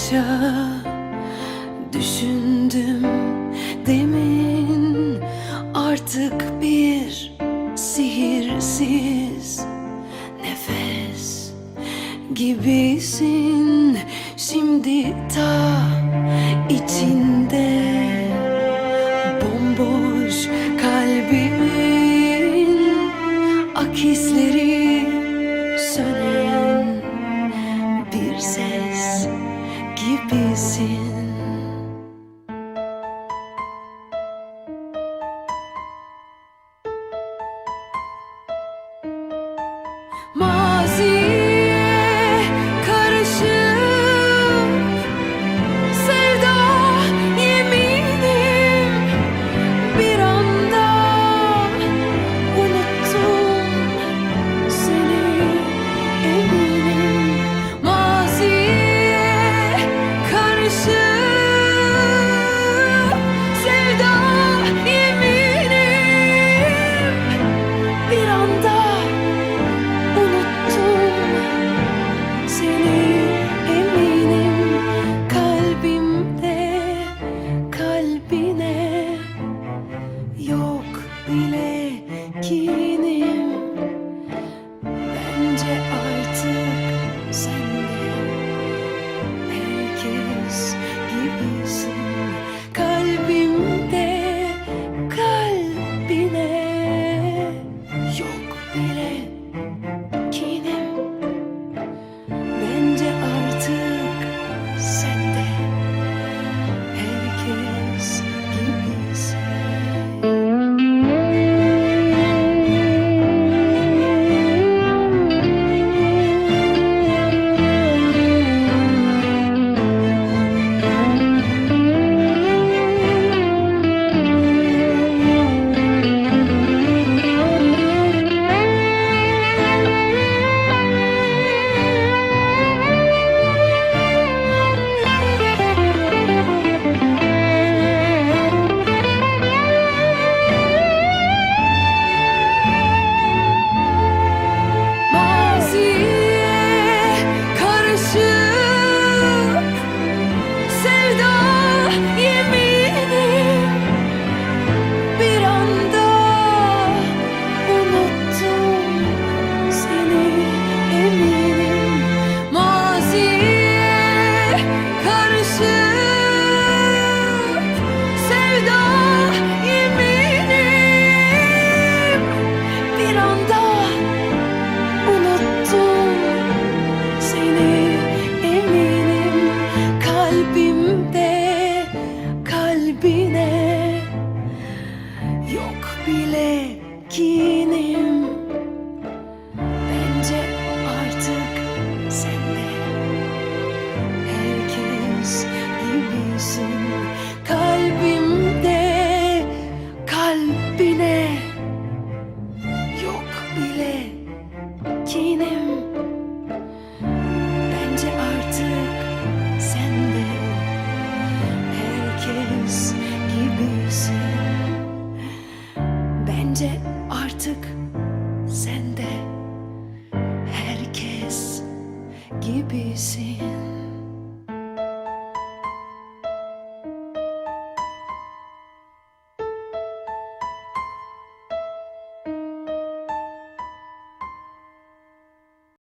başa Düşündüm. Demin Artık bir sihirsiz Nefes gibisin. Şimdi ta içinde bile kinim bile kinim bence artık sen de. Herkes gibisin kalbimde kalbine yok bile kinim. Bence artık sen de. Herkes gibisin Bence artık sen de herkes gibisin